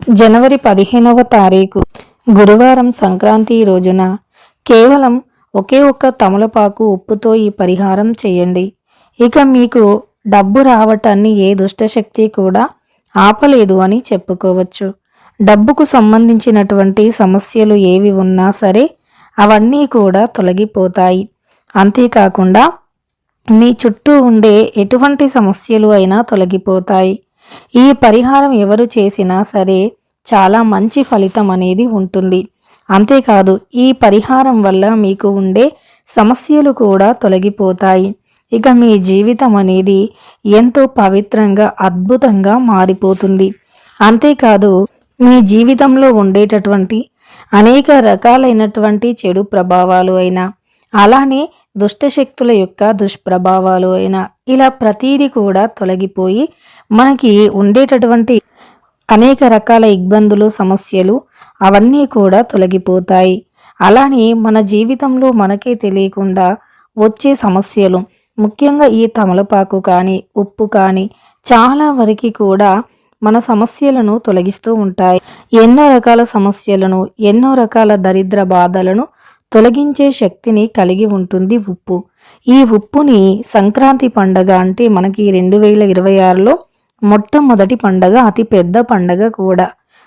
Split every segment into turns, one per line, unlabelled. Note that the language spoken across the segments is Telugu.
జనవరి పదిహేనవ తారీఖు గురువారం సంక్రాంతి రోజున. కేవలం ఒకే ఒక్క తమలపాకు ఉప్పుతో ఈ పరిహారం చేయండి. ఇక మీకు డబ్బు రావటాన్ని ఏ దుష్టశక్తి కూడా ఆపలేదు అని చెప్పుకోవచ్చు. డబ్బుకు సంబంధించినటువంటి సమస్యలు ఏవి ఉన్నా సరే అవన్నీ కూడా తొలగిపోతాయి. అంతేకాకుండా మీ చుట్టూ ఉండే ఎటువంటి సమస్యలు అయినా తొలగిపోతాయి. ఈ పరిహారం ఎవరు చేసినా సరే చాలా మంచి ఫలితం అనేది ఉంటుంది. అంతేకాదు ఈ పరిహారం వల్ల మీకు ఉండే సమస్యలు కూడా తొలగిపోతాయి. ఇక మీ జీవితం అనేది ఎంతో పవిత్రంగా అద్భుతంగా మారిపోతుంది. అంతేకాదు మీ జీవితంలో ఉండేటటువంటి అనేక రకాలైనటువంటి చెడు ప్రభావాలు అయినా అలానే దుష్టశక్తుల యొక్క దుష్ప్రభావాలు అయినా ఇలా ప్రతీది కూడా తొలగిపోయి మనకి ఉండేటటువంటి అనేక రకాల ఇబ్బందులు సమస్యలు అవన్నీ కూడా తొలగిపోతాయి. అలానే మన జీవితంలో మనకే తెలియకుండా వచ్చే సమస్యలు ముఖ్యంగా ఈ తమలపాకు కానీ ఉప్పు కానీ చాలా వరకు కూడా మన సమస్యలను తొలగిస్తూ ఉంటాయి. ఎన్నో రకాల సమస్యలను ఎన్నో రకాల దరిద్ర బాధలను తొలగించే శక్తిని కలిగి ఉంటుంది ఉప్పు. ఈ ఉప్పుని సంక్రాంతి పండగ అంటే మనకి రెండు వేల ఇరవై ఆరులో మొట్టమొదటి పండగ అతి పెద్ద పండగ కూడా.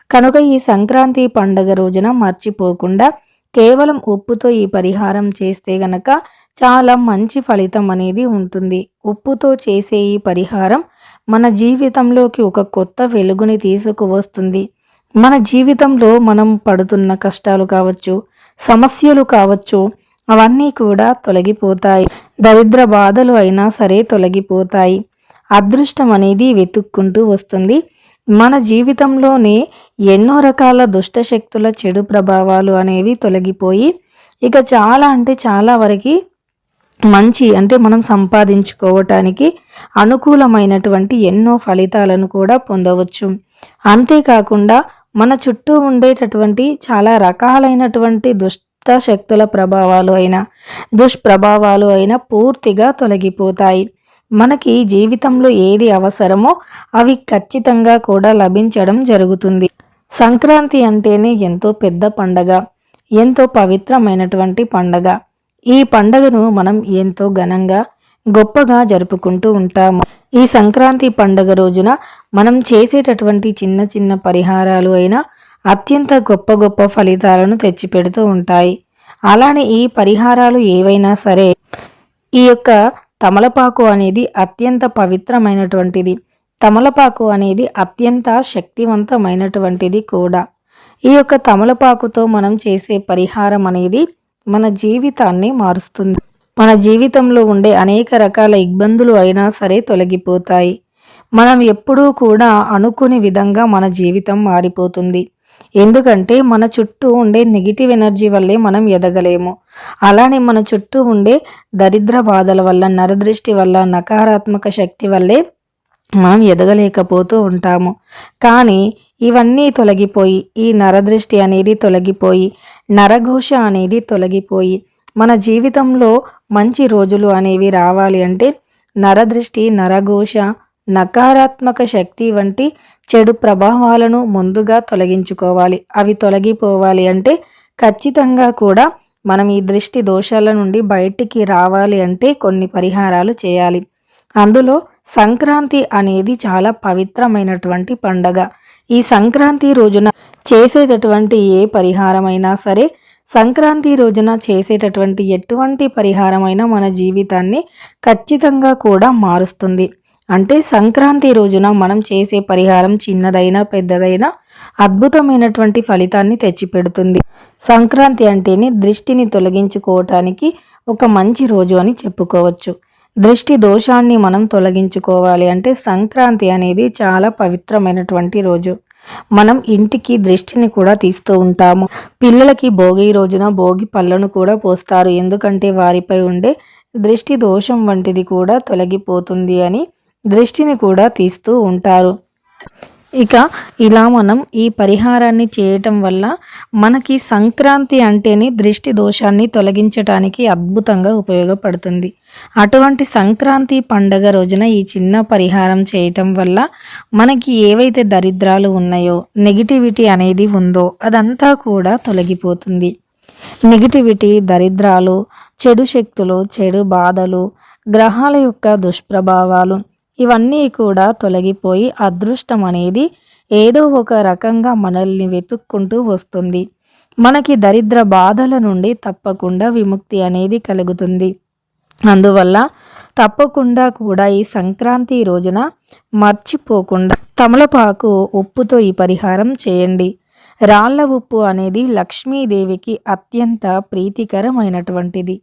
కనుక ఈ సంక్రాంతి పండగ రోజున మర్చిపోకుండా కేవలం ఉప్పుతో ఈ పరిహారం చేస్తే గనక చాలా మంచి ఫలితం అనేది ఉంటుంది. ఉప్పుతో చేసే ఈ పరిహారం మన జీవితంలోకి ఒక కొత్త వెలుగుని తీసుకువస్తుంది. మన జీవితంలో మనం పడుతున్న కష్టాలు కావచ్చు సమస్యలు కావచ్చు అవన్నీ కూడా తొలగిపోతాయి. దరిద్ర బాధలు అయినా సరే తొలగిపోతాయి. అదృష్టం అనేది వెతుక్కుంటూ వస్తుంది. మన జీవితంలోనే ఎన్నో రకాల దుష్టశక్తుల చెడు ప్రభావాలు అనేవి తొలగిపోయి ఇక చాలా అంటే చాలా వరకు మంచి అంటే మనం సంపాదించుకోవటానికి అనుకూలమైనటువంటి ఎన్నో ఫలితాలను కూడా పొందవచ్చు. అంతేకాకుండా మన చుట్టూ ఉండేటటువంటి చాలా రకాలైనటువంటి దుష్ట శక్తుల ప్రభావాలు అయినా దుష్ప్రభావాలు అయినా పూర్తిగా తొలగిపోతాయి. మనకి జీవితంలో ఏది అవసరమో అవి ఖచ్చితంగా కూడా లభించడం జరుగుతుంది. సంక్రాంతి అంటేనే ఎంతో పెద్ద పండగ ఎంతో పవిత్రమైనటువంటి పండగ. ఈ పండగను మనం ఎంతో ఘనంగా గొప్పగా జరుపుకుంటూ ఉంటాము. ఈ సంక్రాంతి పండగ రోజున మనం చేసేటటువంటి చిన్న చిన్న పరిహారాలు అయినా అత్యంత గొప్ప గొప్ప ఫలితాలను తెచ్చిపెడుతూ ఉంటాయి. అలానే ఈ పరిహారాలు ఏవైనా సరే ఈ యొక్క తమలపాకు అనేది అత్యంత పవిత్రమైనటువంటిది. తమలపాకు అనేది అత్యంత శక్తివంతమైనటువంటిది కూడా. ఈ యొక్క తమలపాకుతో మనం చేసే పరిహారం అనేది మన జీవితాన్ని మారుస్తుంది. మన జీవితంలో ఉండే అనేక రకాల ఇబ్బందులు అయినా సరే తొలగిపోతాయి. మనం ఎప్పుడూ కూడా అనుకునే విధంగా మన జీవితం మారిపోతుంది. ఎందుకంటే మన చుట్టూ ఉండే నెగిటివ్ ఎనర్జీ వల్లే మనం ఎదగలేము. అలానే మన చుట్టూ ఉండే దరిద్ర బాధల వల్ల నరదృష్టి వల్ల నకారాత్మక శక్తి వల్లే మనం ఎదగలేకపోతూ ఉంటాము. కానీ ఇవన్నీ తొలగిపోయి ఈ నరదృష్టి అనేది తొలగిపోయి నరఘోష అనేది తొలగిపోయి మన జీవితంలో మంచి రోజులు అనేవి రావాలి అంటే నరదృష్టి నరఘోష నకారాత్మక శక్తి వంటి చెడు ప్రభావాలను ముందుగా తొలగించుకోవాలి. అవి తొలగిపోవాలి అంటే ఖచ్చితంగా కూడా మనం ఈ దృష్టి దోషాల నుండి బయటికి రావాలి అంటే కొన్ని పరిహారాలు చేయాలి. అందులో సంక్రాంతి అనేది చాలా పవిత్రమైనటువంటి పండగ. ఈ సంక్రాంతి రోజున చేసేటటువంటి ఏ పరిహారమైనా సరే సంక్రాంతి రోజున చేసేటటువంటి ఎటువంటి పరిహారమైనా మన జీవితాన్ని ఖచ్చితంగా కూడా మారుస్తుంది. అంటే సంక్రాంతి రోజున మనం చేసే పరిహారం చిన్నదైనా పెద్దదైనా అద్భుతమైనటువంటి ఫలితాన్ని తెచ్చిపెడుతుంది. సంక్రాంతి అంటేనే దృష్టిని తొలగించుకోవటానికి ఒక మంచి రోజు అని చెప్పుకోవచ్చు. దృష్టి దోషాన్ని మనం తొలగించుకోవాలి అంటే సంక్రాంతి అనేది చాలా పవిత్రమైనటువంటి రోజు. మనం ఇంటికి దృష్టిని కూడా తీస్తూ ఉంటాము. పిల్లలకి భోగి రోజున భోగి పళ్ళను కూడా పోస్తారు. ఎందుకంటే వారిపై ఉండే దృష్టి దోషం వంటిది కూడా తొలగిపోతుంది అని దృష్టిని కూడా తీస్తూ ఉంటారు. ఇక ఇలా మనం ఈ పరిహారాన్ని చేయటం వల్ల మనకి సంక్రాంతి అంటేనే దృష్టి దోషాన్ని తొలగించటానికి అద్భుతంగా ఉపయోగపడుతుంది. అటువంటి సంక్రాంతి పండగ రోజున ఈ చిన్న పరిహారం చేయటం వల్ల మనకి ఏవైతే దరిద్రాలు ఉన్నాయో నెగిటివిటీ అనేది ఉందో అదంతా కూడా తొలగిపోతుంది. నెగిటివిటీ దరిద్రాలు చెడు శక్తులు చెడు బాధలు గ్రహాల యొక్క దుష్ప్రభావాలు ఇవన్నీ కూడా తొలగిపోయి అదృష్టం అనేది ఏదో ఒక రకంగా మనల్ని వెతుక్కుంటూ వస్తుంది. మనకి దరిద్ర బాధల నుండి తప్పకుండా విముక్తి అనేది కలుగుతుంది. అందువల్ల తప్పకుండా కూడా ఈ సంక్రాంతి రోజున మర్చిపోకుండా తమలపాకు ఉప్పుతో ఈ పరిహారం చేయండి. రాళ్ళ ఉప్పు అనేది లక్ష్మీదేవికి అత్యంత ప్రీతికరమైనటువంటిది.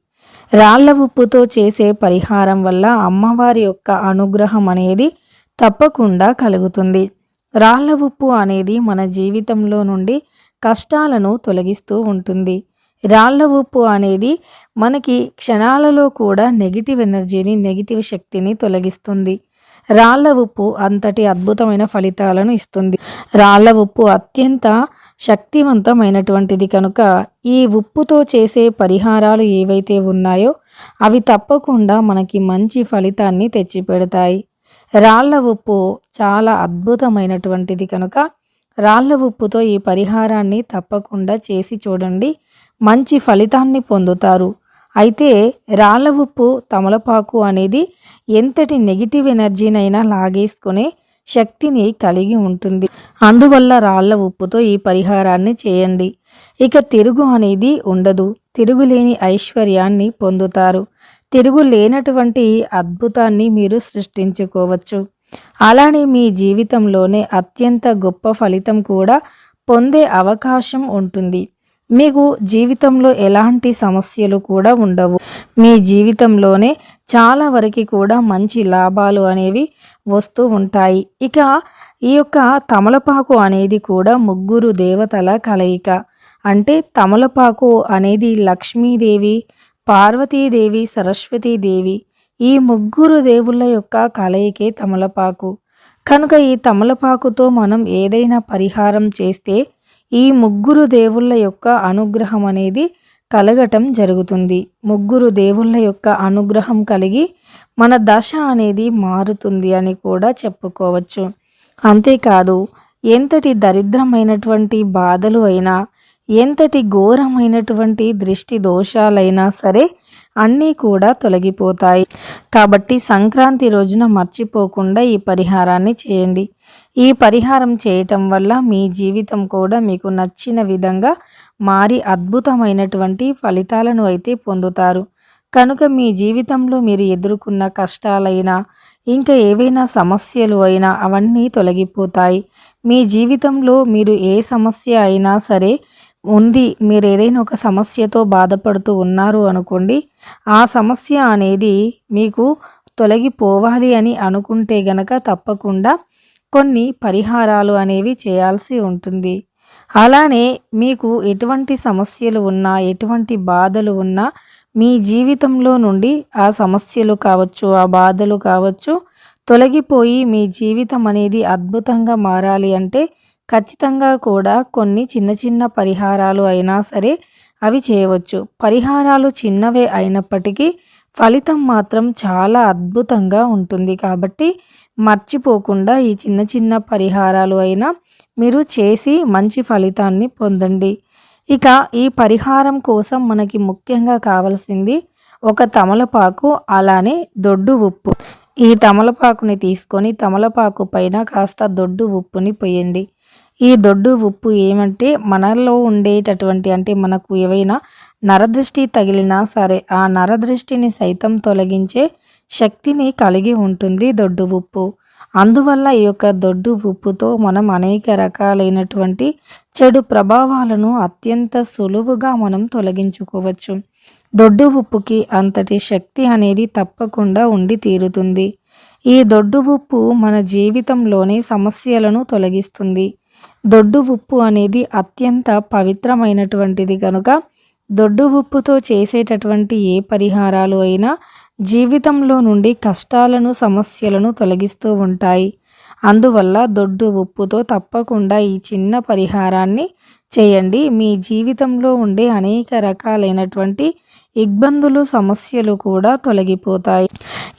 రాళ్ళ ఉప్పుతో చేసే పరిహారం వల్ల అమ్మవారి యొక్క అనుగ్రహం అనేది తప్పకుండా కలుగుతుంది. రాళ్ళ ఉప్పు అనేది మన జీవితంలో నుండి కష్టాలను తొలగిస్తూ ఉంటుంది. రాళ్ళ ఉప్పు అనేది మనకి క్షణాలలో కూడా నెగిటివ్ ఎనర్జీని నెగిటివ్ శక్తిని తొలగిస్తుంది. రాళ్ళ ఉప్పు అంతటి అద్భుతమైన ఫలితాలను ఇస్తుంది. రాళ్ళ ఉప్పు అత్యంత శక్తివంతమైనటువంటిది కనుక ఈ ఉప్పుతో చేసే పరిహారాలు ఏవైతే ఉన్నాయో అవి తప్పకుండా మనకి మంచి ఫలితాన్ని తెచ్చిపెడతాయి. రాళ్ళ ఉప్పు చాలా అద్భుతమైనటువంటిది కనుక రాళ్ళ ఉప్పుతో ఈ పరిహారాన్ని తప్పకుండా చేసి చూడండి. మంచి ఫలితాన్ని పొందుతారు. అయితే రాళ్ళ ఉప్పు తమలపాకు అనేది ఎంతటి నెగిటివ్ ఎనర్జీనైనా లాగేసుకునే శక్తిని కలిగి ఉంటుంది. అందువల్ల రాళ్ళ ఉప్పుతో ఈ పరిహారాన్ని చేయండి. ఇక తిరుగు అనేది ఉండదు. తిరుగులేని ఐశ్వర్యాన్ని పొందుతారు. తిరుగు లేనటువంటి అద్భుతాన్ని మీరు సృష్టించుకోవచ్చు. అలానే మీ జీవితంలోనే అత్యంత గొప్ప ఫలితం కూడా పొందే అవకాశం ఉంటుంది. మీకు జీవితంలో ఎలాంటి సమస్యలు కూడా ఉండవు. మీ జీవితంలోనే చాలా వరకు కూడా మంచి లాభాలు అనేవి వస్తూ ఉంటాయి. ఇక ఈ యొక్క తమలపాకు అనేది కూడా ముగ్గురు దేవతల కలయిక. అంటే తమలపాకు అనేది లక్ష్మీదేవి పార్వతీదేవి సరస్వతీదేవి ఈ ముగ్గురు దేవుళ్ళ యొక్క కలయికే తమలపాకు. కనుక ఈ తమలపాకుతో మనం ఏదైనా పరిహారం చేస్తే ఈ ముగ్గురు దేవుళ్ళ యొక్క అనుగ్రహం అనేది కలగటం జరుగుతుంది. ముగ్గురు దేవుళ్ళ యొక్క అనుగ్రహం కలిగి మన దశ అనేది మారుతుంది అని కూడా చెప్పుకోవచ్చు. అంతేకాదు ఎంతటి దరిద్రమైనటువంటి బాధలు అయినా ఎంతటి ఘోరమైనటువంటి దృష్టి దోషాలైనా సరే అన్నీ కూడా తొలగిపోతాయి. కాబట్టి సంక్రాంతి రోజున మర్చిపోకుండా ఈ పరిహారాన్ని చేయండి. ఈ పరిహారం చేయటం వల్ల మీ జీవితం కూడా మీకు నచ్చిన విధంగా మారి అద్భుతమైనటువంటి ఫలితాలను అయితే పొందుతారు. కనుక మీ జీవితంలో మీరు ఎదుర్కొన్న కష్టాలైనా ఇంకా ఏవైనా సమస్యలు అయినా అవన్నీ తొలగిపోతాయి. మీ జీవితంలో మీరు ఏ సమస్య అయినా సరే ఉంది. మీరు ఏదైనా ఒక సమస్యతో బాధపడుతూ ఉన్నారు అనుకోండి ఆ సమస్య అనేది మీకు తొలగిపోవాలి అని అనుకుంటే గనక తప్పకుండా కొన్ని పరిహారాలు అనేవి చేయాల్సి ఉంటుంది. అలానే మీకు ఎటువంటి సమస్యలు ఉన్నా ఎటువంటి బాధలు ఉన్నా మీ జీవితంలో నుండి ఆ సమస్యలు కావచ్చు ఆ బాధలు కావచ్చు తొలగిపోయి మీ జీవితం అనేది అద్భుతంగా మారాలి అంటే ఖచ్చితంగా కూడా కొన్ని చిన్న చిన్న పరిహారాలు అయినా సరే అవి చేయవచ్చు. పరిహారాలు చిన్నవే అయినప్పటికీ ఫలితం మాత్రం చాలా అద్భుతంగా ఉంటుంది. కాబట్టి మర్చిపోకుండా ఈ చిన్న చిన్న పరిహారాలు అయినా మీరు చేసి మంచి ఫలితాన్ని పొందండి. ఇక ఈ పరిహారం కోసం మనకి ముఖ్యంగా కావలసింది ఒక తమలపాకు అలానే దొడ్డు ఉప్పు. ఈ తమలపాకుని తీసుకొని తమలపాకు పైన కాస్త దొడ్డు ఉప్పుని పోయండి. ఈ దొడ్డు ఉప్పు ఏమంటే మనలో ఉండేటటువంటి అంటే మనకు ఏవైనా నరదృష్టి తగిలినా సరే ఆ నరదృష్టిని సైతం తొలగించే శక్తిని కలిగి ఉంటుంది దొడ్డు ఉప్పు. అందువల్ల ఈ యొక్క దొడ్డు ఉప్పుతో మనం అనేక రకాలైనటువంటి చెడు ప్రభావాలను అత్యంత సులువుగా మనం తొలగించుకోవచ్చు. దొడ్డు ఉప్పుకి అంతటి శక్తి అనేది తప్పకుండా ఉండి తీరుతుంది. ఈ దొడ్డు ఉప్పు మన జీవితంలోని సమస్యలను తొలగిస్తుంది. దొడ్డు ఉప్పు అనేది అత్యంత పవిత్రమైనటువంటిది కనుక దొడ్డు ఉప్పుతో చేసేటటువంటి ఏ పరిహారాలు అయినా జీవితంలో నుండి కష్టాలను సమస్యలను తొలగిస్తూ ఉంటాయి. అందువల్ల దొడ్డు ఉప్పుతో తప్పకుండా ఈ చిన్న పరిహారాన్ని చేయండి. మీ జీవితంలో ఉండే అనేక రకాలైనటువంటి ఇబ్బందులు సమస్యలు కూడా తొలగిపోతాయి.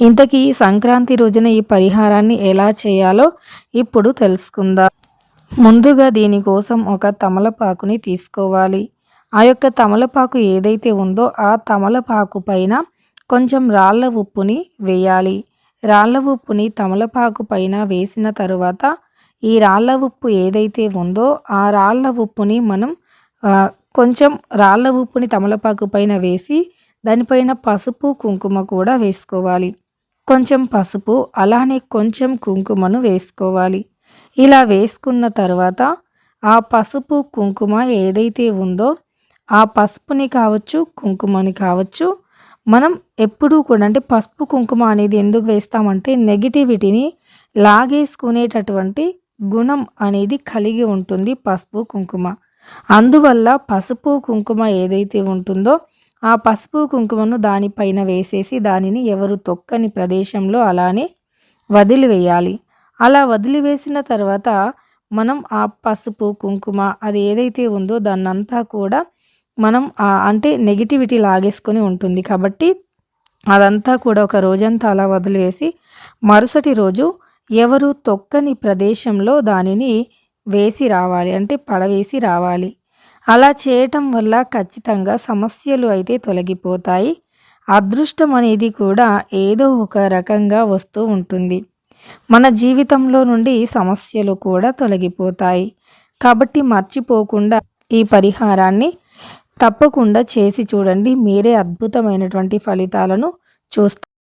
ఇంతకీ సంక్రాంతి రోజున ఈ పరిహారాన్ని ఎలా చేయాలో ఇప్పుడు తెలుసుకుందాం. ముందుగా దీనికోసం ఒక తమలపాకుని తీసుకోవాలి. ఆ యొక్క తమలపాకు ఏదైతే ఉందో ఆ తమలపాకు పైన కొంచెం రాళ్ళ ఉప్పుని వేయాలి. రాళ్ళ ఉప్పుని తమలపాకు పైన వేసిన తరువాత ఈ రాళ్ళ ఉప్పు ఏదైతే ఉందో ఆ రాళ్ళ ఉప్పుని మనం కొంచెం రాళ్ళ ఉప్పుని తమలపాకు పైన వేసి దానిపైన పసుపు కుంకుమ కూడా వేసుకోవాలి. కొంచెం పసుపు అలానే కొంచెం కుంకుమను వేసుకోవాలి. ఇలా వేసుకున్న తర్వాత ఆ పసుపు కుంకుమ ఏదైతే ఉందో ఆ పసుపుని కావచ్చు కుంకుమని కావచ్చు మనం ఎప్పుడూ కూడా అంటే పసుపు కుంకుమ అనేది ఎందుకు వేస్తామంటే నెగిటివిటీని లాగేసుకునేటటువంటి గుణం అనేది కలిగి ఉంటుంది పసుపు కుంకుమ. అందువల్ల పసుపు కుంకుమ ఏదైతే ఉంటుందో ఆ పసుపు కుంకుమను దానిపైన వేసేసి దానిని ఎవరు తొక్కని ప్రదేశంలో అలానే వదిలివేయాలి. అలా వదిలివేసిన తర్వాత మనం ఆ పసుపు కుంకుమ అది ఏదైతే ఉందో దాన్నంతా కూడా మనం అంటే నెగిటివిటీ లాగేసుకొని ఉంటుంది. కాబట్టి అదంతా కూడా ఒక రోజంతా అలా వదిలివేసి మరుసటి రోజు ఎవరు తొక్కని ప్రదేశంలో దానిని వేసి రావాలి అంటే పడవేసి రావాలి. అలా చేయటం వల్ల ఖచ్చితంగా సమస్యలు అయితే తొలగిపోతాయి. అదృష్టం అనేది కూడా ఏదో ఒక రకంగా వస్తూ ఉంటుంది. మన జీవితంలో నుండి సమస్యలు కూడా తొలగిపోతాయి. కాబట్టి మర్చిపోకుండా ఈ పరిహారాన్ని తప్పకుండా చేసి చూడండి. మీరే అద్భుతమైనటువంటి ఫలితాలను చూస్తారు.